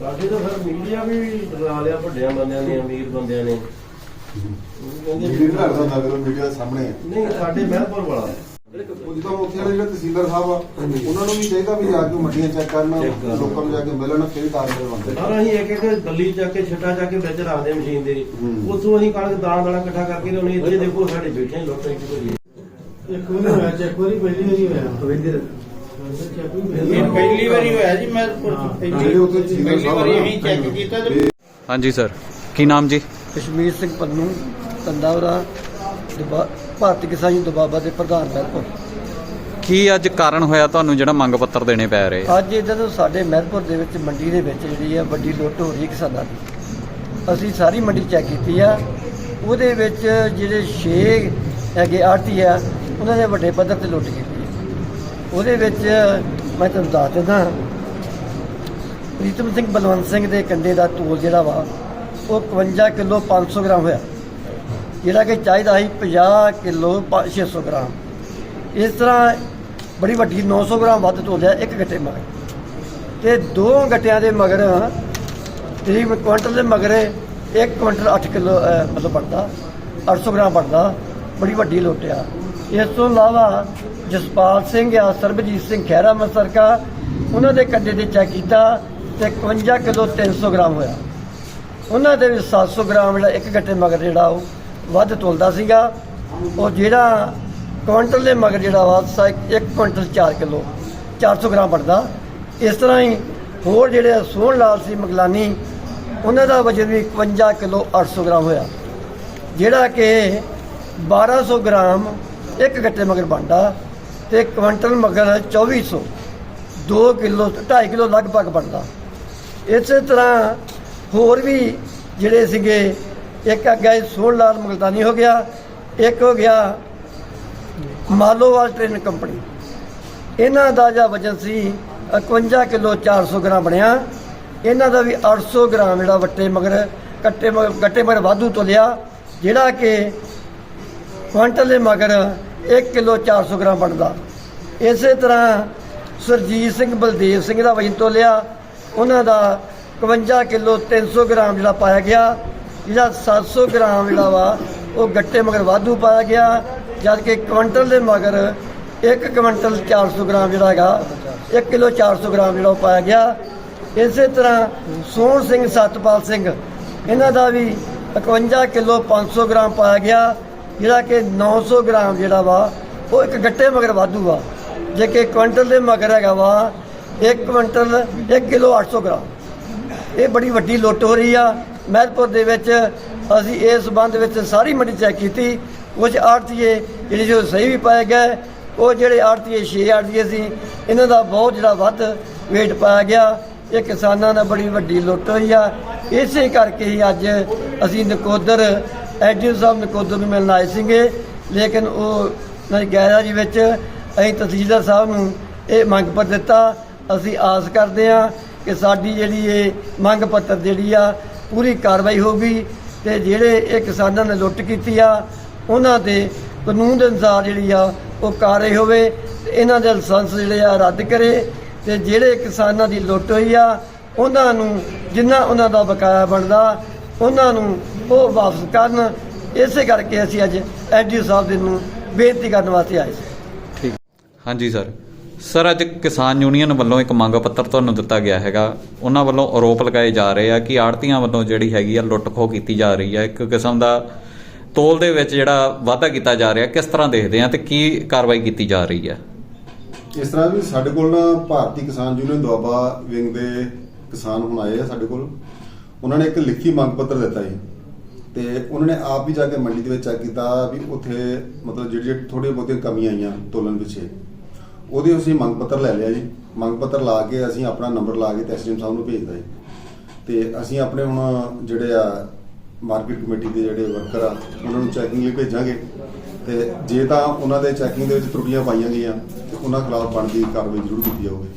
ਸਾਡੇ ਤਾਂ ਫਿਰ ਮੀਡੀਆ ਵੀ ਬਣਾ ਲਿਆ ਵੱਡਿਆਂ ਬੰਦਿਆਂ ਨੇ ਅਮੀਰ ਬੰਦਿਆਂ ਨੇ। ਕਹਿੰਦੇ ਵੀ- ਮੀਡੀਆ ਦਾ ਨਗਰ ਮੀਡੀਆ ਸਾਹਮਣੇ ਨਹੀਂ ਸਾਡੇ ਮਹਿਲਪੁਰ ਵਾਲਾ। ਉਹ ਲੋਕਾਂ ਨੂੰ ਜਾ ਕੇ ਮਿਲਣ ਫਿਰ ਕਾਰਵਾਈ ਬੰਦੇ ਕੇ ਛੱਡਾ ਚੱਕ ਕੇ ਵਿੱਚ ਰੱਖਦੇ ਮਸ਼ੀਨ ਦੇ। ਹੂੰ। ਅਸੀਂ ਕਣਕ ਦਾਣਾ ਦਾਣਾ ਇਕੱਠਾ ਕਰਕੇ ਦੇਖੋ ਸਾਡੇ ਬੈਠੇ ਲੋਕਾਂ ਇੱਕ ਵਾਰੀ ਹੋਇਆ ਚੈੱਕ ਵਾਰੀ ਪਹਿਲੀ ਵਾਰੀ ਹੋਇਆ। ਗੋਬਿੰਦਰ ਇਹ ਪਹਿਲੀ ਵਾਰੀ ਹੋਇਆ ਜੀ ਮੈਂ ਜਿਹੜੇ ਉੱਥੇ ਤਹਿਸੀਲਦਾਰ ਪਹਿਲੀ ਵਾਰੀ ਸਾਹਿਬ ਅਸੀਂ ਚੈੱਕ ਕੀਤਾ ਤੇ ਹਾਂਜੀ ਸਰ। ਕੀ ਨਾਮ ਜੀ? ਕਸ਼ਮੀਰ ਸਿੰਘ ਪੰਨੂ ਕੰਦਾਵਰਾ ਦੁਬਾ- ਭਾਰਤੀ ਕਿਸਾਨ ਯੂਨੀਅਨ ਦੁਬਾਬਾ ਦੇ ਪ੍ਰਧਾਨ ਮਹਿਰਪੁਰ ਕੀ ਅੱਜ ਕਾਰਨ ਹੋਇਆ ਤੁਹਾਨੂੰ ਜਿਹੜਾ ਮੰਗ ਪੱਤਰ ਦੇਣੇ ਪੈ ਰਹੇ? ਆ? ਅੱਜ ਜਦੋਂ ਸਾਡੇ ਮਹਿਰਪੁਰ ਦੇ ਵਿੱਚ ਮੰਡੀ ਦੇ ਵਿੱਚ ਜਿਹੜੀ ਆ ਵੱਡੀ ਲੁੱਟ ਹੋ ਰਹੀ ਹੈ ਕਿਸਾਨਾਂ ਦੀ। ਅਸੀਂ ਸਾਰੀ ਮੰਡੀ ਚੈੱਕ ਕੀਤੀ ਆ। ਉਹਦੇ ਵਿੱਚ ਜਿਹੜੇ 6 ਹੈਗੇ ਆੜਤੀ ਆ ਉਹਨਾਂ ਨੇ ਵੱਡੇ ਪੱਧਰ ਤੇ ਲੁੱਟ ਕੀਤੀ ਉਹਦੇ ਵਿੱਚ ਮੈਂ ਤੁਹਾਨੂੰ ਦੱਸ ਦਿੰਦਾ ਪ੍ਰੀਤਮ ਸਿੰਘ ਬਲਵੰਤ ਸਿੰਘ ਦੇ ਕੰਡੇ ਦਾ ਤੋਲ ਜਿਹੜਾ ਵਾ, ਉਹ 51 ਕਿਲੋ 500 ਗ੍ਰਾਮ ਹੋਇਆ। ਜਿਹੜਾ ਕਿ ਚਾਹੀਦਾ ਸੀ 50 ਕਿਲੋ 600 ਗ੍ਰਾਮ। ਇਸ ਤਰ੍ਹਾਂ ਬੜੀ ਵੱਡੀ 900 ਗ੍ਰਾਮ ਵੱਧ ਤੋਲਿਆ ਇੱਕ ਗੱਟੇ ਮਗਰ। ਤੇ ਦੋ ਗੱਟਿਆਂ ਦੇ ਮਗਰ ਤਕਰੀਬਨ ਕੁਇੰਟਲ ਦੇ ਮਗਰ ਇੱਕ ਕੁਇੰਟਲ 8 ਕਿਲੋ ਮਤਲਬ ਬਣਦਾ 800 ਗ੍ਰਾਮ ਬਣਦਾ, ਬੜੀ ਵੱਡੀ ਲੁੱਟਿਆ ਇਸ ਤੋਂ ਇਲਾਵਾ ਜਸਪਾਲ ਸਿੰਘ ਆ ਸਰਬਜੀਤ ਸਿੰਘ ਖਹਿਰਾ ਮਸਰਕਾ ਉਹਨਾਂ ਦੇ ਕੱਡੇ ਤੇ ਚੈੱਕ ਕੀਤਾ ਤੇ 51 ਕਿਲੋ 300 ਗ੍ਰਾਮ ਹੋਇਆ। ਉਹਨਾਂ ਦੇ ਵੀ 700 ਗ੍ਰਾਮ ਜਿਹੜਾ ਇੱਕ ਗੱਟੇ ਮਗਰ ਜਿਹੜਾ ਉਹ ਵੱਧ ਤੁਲਦਾ ਸੀਗਾ। ਉਹ ਜਿਹੜਾ ਕੁਇੰਟਲ ਦੇ ਮਗਰ ਜਿਹੜਾ ਵਾ, ਸਾ- ਇੱਕ ਕੁਇੰਟਲ 4 ਕਿਲੋ 400 ਗ੍ਰਾਮ ਬਣਦਾ। ਇਸ ਤਰ੍ਹਾਂ ਹੀ ਹੋਰ ਜਿਹੜੇ ਸੋਹਣ ਲਾਲ ਸੀ ਮਗਲਾਨੀ, ਉਹਨਾਂ ਦਾ ਵਜਨ ਵੀ 51 ਕਿਲੋ 800 ਗ੍ਰਾਮ ਹੋਇਆ। ਜਿਹੜਾ ਕਿ 1200 ਗ੍ਰਾਮ ਇੱਕ ਗੱਟੇ ਮਗਰ ਬਣਦਾ ਤੇ ਕੁਇੰਟਲ ਮਗਰ 2400 2 ਕਿਲੋ 2.5 ਕਿਲੋ ਲਗਭਗ ਬਣਦਾ। ਇਸੇ ਤਰ੍ਹਾਂ ਹੋਰ ਵੀ ਜਿਹੜੇ ਸੀਗੇ, ਇੱਕ ਅੱਗਾ ਸੋਹਣ ਲਾਲ ਮੁਲਤਾਨੀ ਹੋ ਗਿਆ, ਇੱਕ ਹੋ ਗਿਆ ਮਾਲੋਵਾਲ ਟ੍ਰੇਨ ਕੰਪਨੀ। ਇਹਨਾਂ ਦਾ ਜਿਹੜਾ ਵਜਨ ਸੀ 51 ਕਿਲੋ 400 ਗ੍ਰਾਮ ਬਣਿਆ। ਇਹਨਾਂ ਦਾ ਵੀ 800 ਗ੍ਰਾਮ ਜਿਹੜਾ ਵੱਟੇ ਮਗਰ ਕੱਟੇ ਮਗਰ, ਗੱਟੇ ਮਗਰ ਵਾਧੂ ਤੋਲਿਆ ਜਿਹੜਾ ਕਿ ਕੁਇੰਟਲ ਦੇ ਮਗਰ 1 ਕਿਲੋ 400 ਗ੍ਰਾਮ ਬਣਦਾ। ਇਸੇ ਤਰ੍ਹਾਂ ਸਰਜੀਤ ਸਿੰਘ, ਬਲਦੇਵ ਸਿੰਘ ਦਾ ਵਜਨ ਤੋਲਿਆ। ਉਹਨਾਂ ਦਾ 51 ਕਿਲੋ 300 ਗ੍ਰਾਮ ਜਿਹੜਾ ਪਾਇਆ ਗਿਆ। ਜਿਹੜਾ 700 ਗ੍ਰਾਮ ਜਿਹੜਾ ਵਾ, ਉਹ ਗੱਟੇ ਮਗਰ ਵਾਧੂ ਪਾਇਆ ਗਿਆ। ਜਦ ਕਿ ਕੁਇੰਟਲ ਦੇ ਮਗਰ 1 ਕੁਇੰਟਲ 400 ਗ੍ਰਾਮ ਜਿਹੜਾ ਹੈਗਾ 1 ਕਿਲੋ 400 ਗ੍ਰਾਮ ਜਿਹੜਾ ਉਹ ਪਾਇਆ ਗਿਆ। ਇਸੇ ਤਰ੍ਹਾਂ ਸੋਹਣ ਸਿੰਘ, ਸਤਪਾਲ ਸਿੰਘ, ਇਹਨਾਂ ਦਾ ਵੀ 51 ਕਿਲੋ 500 ਗ੍ਰਾਮ ਪਾਇਆ ਗਿਆ। ਜਿਹੜਾ ਕਿ 900 ਗ੍ਰਾਮ ਜਿਹੜਾ ਵਾ, ਉਹ ਇੱਕ ਗੱਟੇ ਮਗਰ ਵਾਧੂ ਆ ਜੇ ਕਿ ਕੁਇੰਟਲ ਦੇ ਮਗਰ ਹੈਗਾ ਵਾ 1 ਕੁਇੰਟਲ 1 ਕਿਲੋ 800 ਗ੍ਰਾਮ। ਇਹ ਬੜੀ ਵੱਡੀ ਲੁੱਟ ਹੋ ਰਹੀ ਆ। ਮਹਿਲਪੁਰ ਦੇ ਵਿੱਚ ਅਸੀਂ ਇਸ ਸੰਬੰਧ ਵਿੱਚ ਸਾਰੀ ਮੰਡੀ ਚੈੱਕ ਕੀਤੀ। ਕੁਝ ਆੜਤੀਏ ਜਿਹੜੇ ਜੋ ਸਹੀ ਵੀ ਪਾਏ ਗਏ, ਉਹ ਜਿਹੜੇ ਆੜਤੀਏ 6 ਆੜਤੀਏ ਸੀ, ਇਹਨਾਂ ਦਾ ਬਹੁਤ ਜਿਹੜਾ ਵੱਧ ਵੇਟ ਪਾਇਆ ਗਿਆ। ਇਹ ਕਿਸਾਨਾਂ ਦਾ ਬੜੀ ਵੱਡੀ ਲੁੱਟ ਹੋਈ ਆ। ਇਸੇ ਕਰਕੇ ਹੀ ਅੱਜ ਅਸੀਂ ਨਕੋਦਰ ਐਡੀਓ ਸਾਹਿਬ ਨਕੋਦਰ ਨੂੰ ਮਿਲਣ ਆਏ ਸੀਗੇ, ਲੇਕਿਨ ਉਹ ਨਾ ਗੈਰਾਜੀ ਵਿੱਚ ਅਸੀਂ ਤਹਿਸੀਲਦਾਰ ਸਾਹਿਬ ਨੂੰ ਇਹ ਮੰਗ ਪੱਤਰ ਦਿੱਤਾ। ਅਸੀਂ ਆਸ ਕਰਦੇ ਹਾਂ ਕਿ ਸਾਡੀ ਜਿਹੜੀ ਇਹ ਮੰਗ ਪੱਤਰ ਜਿਹੜੀ ਆ, ਪੂਰੀ ਕਾਰਵਾਈ ਹੋਊਗੀ ਤੇ ਜਿਹੜੇ ਇਹ ਕਿਸਾਨਾਂ ਨੇ ਲੁੱਟ ਕੀਤੀ ਆ, ਉਹਨਾਂ ਦੇ ਕਾਨੂੰਨ ਦੇ ਅਨੁਸਾਰ ਜਿਹੜੀ ਆ ਉਹ ਕਾਰਵਾਈ ਹੋਵੇ ਤੇ ਇਹਨਾਂ ਦੇ ਲਾਇਸੈਂਸ ਜਿਹੜੇ ਆ ਰੱਦ ਕਰੇ ਤੇ ਜਿਹੜੇ ਕਿਸਾਨਾਂ ਦੀ ਲੁੱਟ ਹੋਈ ਆ, ਉਹਨਾਂ ਨੂੰ ਜਿੰਨਾ ਉਹਨਾਂ ਦਾ ਬਕਾਇਆ ਬਣਦਾ, ਉਹਨਾਂ ਨੂੰ ਉਹ ਵਾਪਸ ਕਰਨ। ਇਸੇ ਕਰਕੇ ਅਸੀਂ ਅੱਜ ਐਡੀਓ ਸਾਹਿਬ ਦੇ ਨੂੰ ਬੇਨਤੀ ਕਰਨ ਵਾਸਤੇ ਆਏ ਸੀ। ਠੀਕ। ਹਾਂਜੀ ਸਰ। ਸਰ ਅੱਜ ਕਿਸਾਨ ਯੂਨੀਅਨ ਵੱਲੋਂ ਇੱਕ ਮੰਗ ਪੱਤਰ ਤੁਹਾਨੂੰ ਦਿੱਤਾ ਗਿਆ ਹੈਗਾ। ਉਹਨਾਂ ਵੱਲੋਂ ਆਰੋਪ ਲਗਾਏ ਜਾ ਰਹੇ ਆ ਕਿ ਆੜਤੀਆਂ ਵੱਲੋਂ ਜਿਹੜੀ ਹੈਗੀ ਆ ਲੁੱਟ ਖੋਹ ਕੀਤੀ ਜਾ ਰਹੀ ਹੈ ਇੱਕ ਕਿਸਮ ਦਾ ਤੋਲ ਦੇ ਵਿੱਚ ਜਿਹੜਾ ਵਾਧਾ ਕੀਤਾ ਜਾ ਰਿਹਾ ਕਿਸ ਤਰ੍ਹਾਂ ਦੇਖਦੇ ਆ ਤੇ ਕੀ ਕਾਰਵਾਈ ਕੀਤੀ ਜਾ ਰਹੀ ਹੈ ਇਸ ਤਰ੍ਹਾਂ ਵੀ ਸਾਡੇ ਕੋਲ ਨਾ ਭਾਰਤੀ ਕਿਸਾਨ ਯੂਨੀਅਨ ਦੁਆਬਾ ਵਿੰਗ ਦੇ ਕਿਸਾਨ ਹੁਣ ਆਏ ਆ ਸਾਡੇ ਕੋਲ। ਉਹਨਾਂ ਨੇ ਇੱਕ ਲਿਖੀ ਮੰਗ ਪੱਤਰ ਦਿੱਤਾ ਜੀ ਤੇ ਉਹਨਾਂ ਨੇ ਆਪ ਵੀ ਜਾ ਕੇ ਮੰਡੀ ਦੇ ਵਿੱਚ ਚੈੱਕ ਕੀਤਾ ਵੀ ਉੱਥੇ ਮਤਲਬ ਜਿਹੜੀ ਜਿਹੜੀ ਥੋੜ੍ਹੀਆਂ ਬਹੁਤੀਆਂ ਕਮੀਆਂ ਆਈਆਂ ਤੋਲਣ ਪਿੱਛੇ। ਉਹਦੇ ਅਸੀਂ ਮੰਗ ਪੱਤਰ ਲੈ ਲਿਆ ਜੀ। ਮੰਗ ਪੱਤਰ ਲਾ ਕੇ ਅਸੀਂ ਆਪਣਾ ਨੰਬਰ ਲਾ ਕੇ ਐਸਡੀਐਮ ਸਾਹਿਬ ਨੂੰ ਭੇਜਦਾ ਜੀ। ਤੇ ਅਸੀਂ ਆਪਣੇ ਹੁਣ ਜਿਹੜੇ ਆ ਮਾਰਕੀਟ ਕਮੇਟੀ ਦੇ ਜਿਹੜੇ ਵਰਕਰ ਆ, ਉਹਨਾਂ ਨੂੰ ਚੈਕਿੰਗ ਲਈ ਭੇਜਾਂਗੇ। ਤੇ ਜੇ ਤਾਂ ਉਹਨਾਂ ਦੇ ਚੈਕਿੰਗ ਦੇ ਵਿੱਚ ਤਰੁੱਟੀਆਂ ਪਾਈਆਂ ਗਈਆਂ, ਤੇ ਉਹਨਾਂ ਖਿਲਾਫ ਬਣਦੀ ਕਾਰਵਾਈ ਜ਼ਰੂਰ ਕੀਤੀ ਜਾਊਗੀ।